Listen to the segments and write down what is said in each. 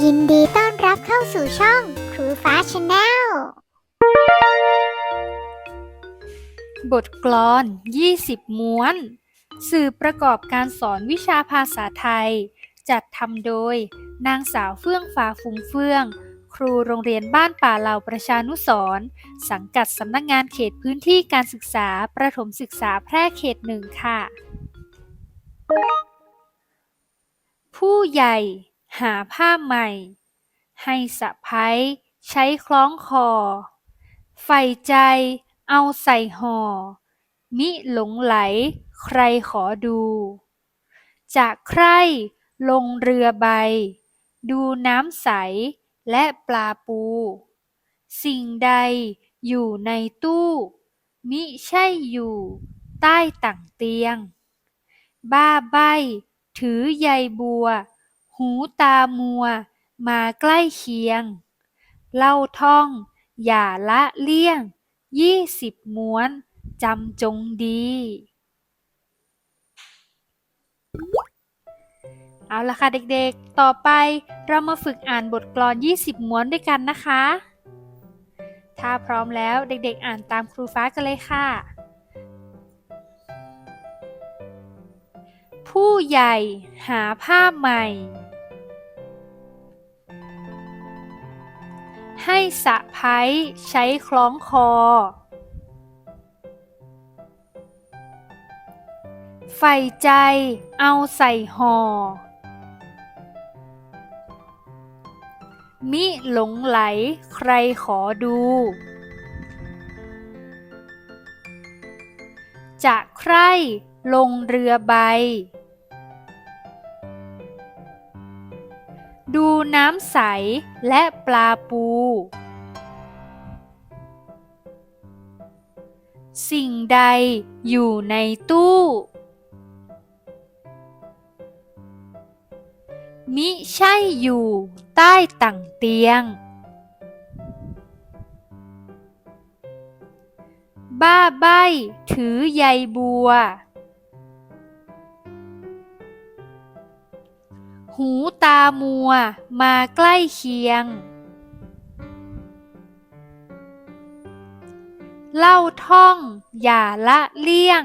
ยินดีต้อนรับเข้าสู่ช่องครูฟ้าชาแนล บทกลอน 20 ม้วน สื่อประกอบการสอนวิชาภาษาไทย จัดทำโดย นางสาวเฟื่องฟ้าฟุ้งเฟื่อง ครูโรงเรียนบ้านป่าเหล่าประชานุสรสังกัดสำนักงานเขตพื้นที่การศึกษาประถมศึกษาแพร่เขตหนึ่งค่ะ ผู้ใหญ่ หาผ้าใหม่ ให้สะพ้ายใช้คล้องคอ ใฝ่ใจเอาใส่ห่อ มิหลงไหลใครขอดู จากใครลงเรือใบ ดูน้ำใสและปลาปู สิ่งใดอยู่ในตู้ มิใช่อยู่ใต้ตั่งเตียง บ้าใบถือใยบัว หูตามัว มาใกล้เคียง เล่าท่อง อย่าละเลี่ยง ยี่สิบม้วน จำจงดี เอาละค่ะเด็กๆ ต่อไปเรามาฝึกอ่านบทกลอน 20 ม้วนด้วยกันนะคะ ถ้าพร้อมแล้วเด็กๆ อ่านตามครูฟ้ากันเลยค่ะผู้ใหญ่หาผ้าใหม่ ให้สะพ้ายใช้คล้องคอ ใฝ่ใจเอาใส่ห่อ มิหลงไหลใครขอดู จะใครลงเรือใบ น้ำใสและปลาปู สิ่งใดอยู่ในตู้ มิใช่อยู่ใต้ตั่งเตียง บ้าใบถือใยบัว หูตามัว มาใกล้เคียง เล่าท่องอย่าละเลี่ยง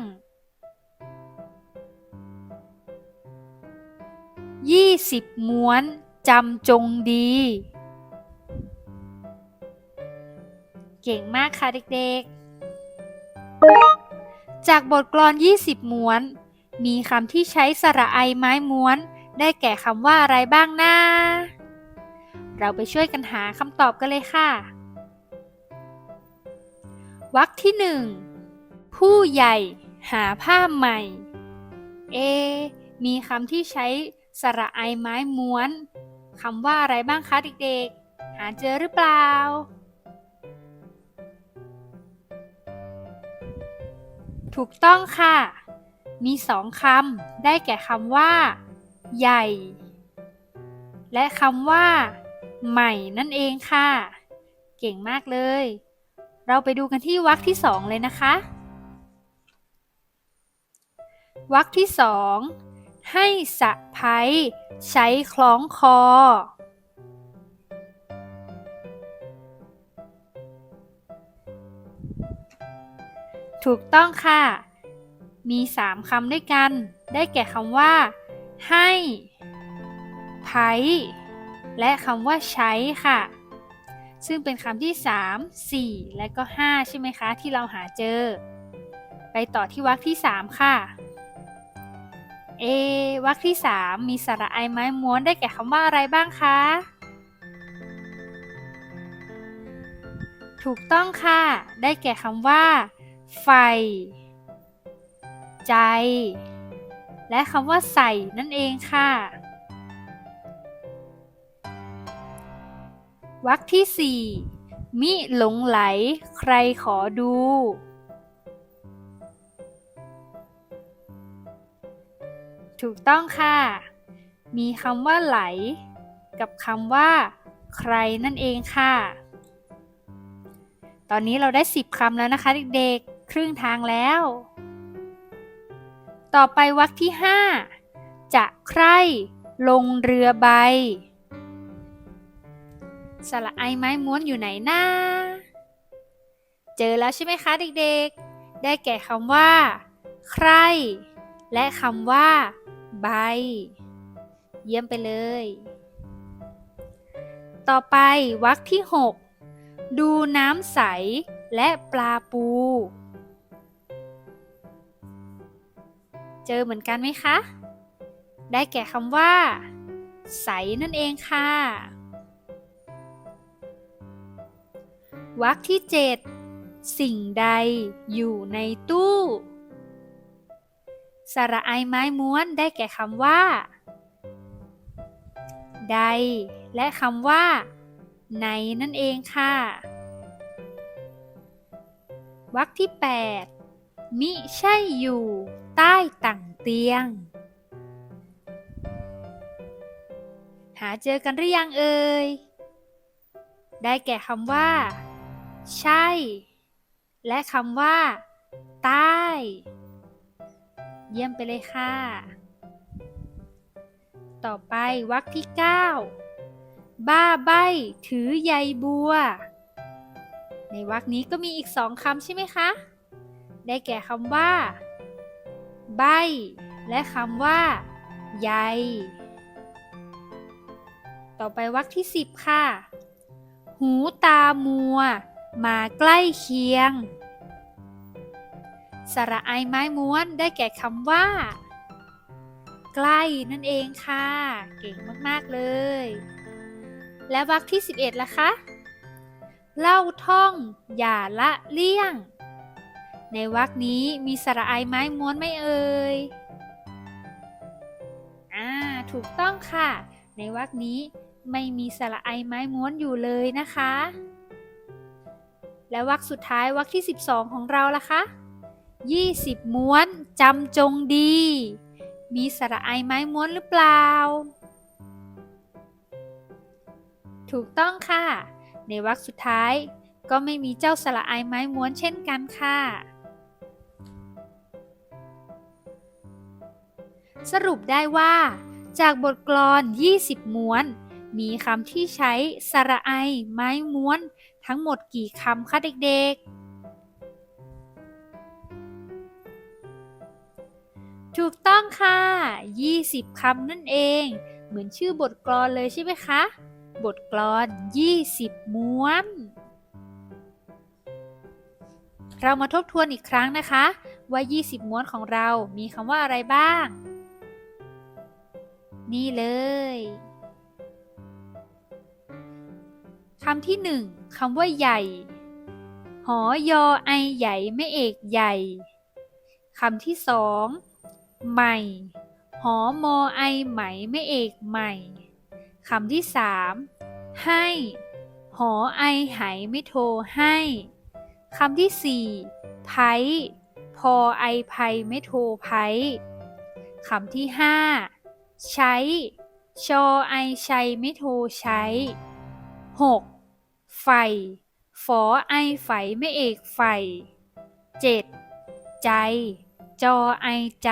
ยี่สิบม้วนจำจงดี เก่งมากค่ะเด็กๆ จากบทกลอน 20 ม้วน มีคำที่ใช้สระไอไม้ม้วน ได้แก่คำว่าอะไรบ้างนะ เราไปช่วยกันหาคำตอบกันเลยค่ะ วรรคที่หนึ่งผู้ใหญ่หาผ้าใหม่ เอ มีคำที่ใช้สระไอไม้ม้วนคำว่าอะไรบ้างคะเด็กๆ หาเจอหรือเปล่า ถูกต้องค่ะ มีสองคำได้แก่คำว่า ใหญ่ และคำว่า ใหม่นั่นเองค่ะ เก่งมากเลย เราไปดูกันที่วรรคที่สองเลยนะคะวรรคที่สองให้สะพ้ยใช้คล้องคอ ถูกต้องค่ะ มีสามคำด้วยกัน ได้แก่คำว่า ให้ไพและคำว่าใช้ค่ะ ซึ่งเป็นคำที่ 3 4 และก็ 5 ใช่ไหมคะ ที่เราหาเจอ ไปต่อที่วรรคที่ 3 ค่ะ เอวรรคที่ 3 มีสระไอไม้ม้วนได้แก่คำว่าอะไรบ้างคะ ถูกต้องค่ะ ได้แก่คำว่า ไฟ ใจ และคำว่าใส่นั่นเองค่ะวรรคที่ 4 มิหลงไหล ใครขอดู ถูกต้องค่ะ มีคำว่าไหล กับคำว่า ใครนั่นเองค่ะ ตอนนี้เราได้ 10คำแล้วนะคะเด็กๆ ครึ่งทางแล้ว ต่อไปวรรคที่ 5 จะใคร่ลงเรือใบ สระไอไม้ม้วนอยู่ไหนนะเจอแล้วใช่ไหมคะเด็กๆ ได้แก่คำว่า ใครและคำว่า ใบ เยี่ยมไปเลย ต่อไปวรรคที่ 6 ดูน้ำใสและปลาปู เจอเหมือนกันไหมคะ ได้แก่คำว่า ใสนั่นเองค่ะวรรคที่ 7 สิ่งใดอยู่ในตู้ สระไอไม้ม้วนได้แก่คำว่า ใด และคำว่า ในนั่นเองค่ะวรรคที่ 8 มิใช่อยู่ ใต้ต่างเตียง หาเจอกันหรือยังเอ่ย ได้แก่คำว่า ใช่ และคำว่า ใต้ เยี่ยมไปเลยค่ะ ต่อไปวรรคที่ 9 บ้าใบถือใยบัว ในวรรคนี้ก็มีอีกสองคำใช่ไหมคะ ได้แก่คำว่า ใบ และคำว่า ใย ต่อไปวรรคที่ 10 ค่ะ หูตามัว มาใกล้เคียง สระไอไม้ม้วนได้แก่คำว่า ใกล้นั่นเองค่ะ เก่งมาก ๆ เลย และวรรคที่ 11ล่ะคะเล่าท่องอย่าละเลี่ยง ในวรรคนี้มีสระไอไม้ม้วนไม่เอ่ย อ่า ถูกต้องค่ะ ในวรรคนี้ไม่มีสระไอไม้ม้วนอยู่เลยนะคะ และวรรคสุดท้ายวรรคที่ 12 ของเราล่ะคะ20 ม้วนจำจงดี มีสระไอไม้ม้วนหรือเปล่า ถูกต้องค่ะ ในวรรคสุดท้ายก็ไม่มีเจ้าสระไอไม้ม้วนเช่นกันค่ะ สรุปได้ว่า จากบทกลอน 20 ม้วน มีคำที่ใช้สระไอ ไม้ม้วน ทั้งหมดกี่คำคะเด็กๆ ถูกต้องค่ะ 20 คำนั่นเอง เหมือนชื่อบทกลอนเลยใช่ไหมคะ บทกลอน 20 ม้วนเรามาทบทวนอีกครั้งนะคะ ว่า 20 ม้วนของเรามีคำว่าอะไรบ้าง นี่เลยคำที่หนึ่งคำว่าใหญ่ หอยอไอใหญ่ไม่เอกใหญ่คำที่สองใหม่ หอมอไอไหมไม่เอกใหม่คำที่สามให้ หอไอไหไม่โทให้คำที่สี่ไพพอไอไพไม่โทไพคำที่ห้า ใช้ ชอไอชัยไม่โทใช้ 6. ไฟ ฝอไอไฝไม่เอกไฟ 7. ใจ จอไอใจ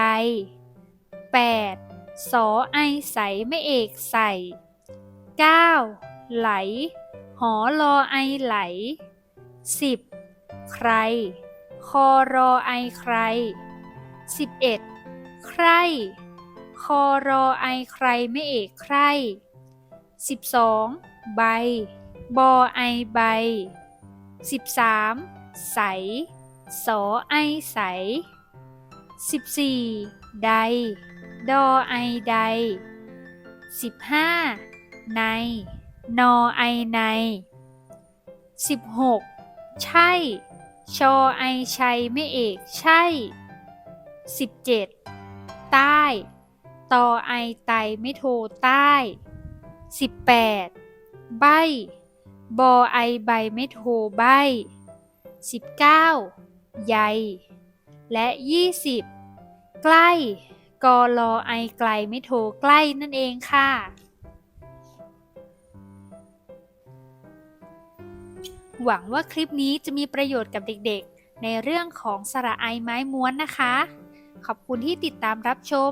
8. สอไอใสไม่เอกใส่ 9. ไหล หอรอไอไหล 10. ใคร คอรอไอใคร 11. ใคร คอรอไอใครไม่เอกใคร 12. ใบ บอไอใบ 13. ใส สอไอใส 14. ใด ดอไอใด 15. ใน นอไอใน 16. ใช่ ชอไอชัยไม่เอกใช่ 17. ใต้ ตอไอไตไม่โทใต้ 18. ใบ บอไอใบไม่โทใบ 19. ใย และ 20 ใกล้ กอลอไอไกลไม่โทใกล้นั่นเองค่ะหวังว่าคลิปนี้จะมีประโยชน์กับเด็กๆ ในเรื่องของสระไอไม้ม้วนนะคะ ขอบคุณที่ติดตามรับชม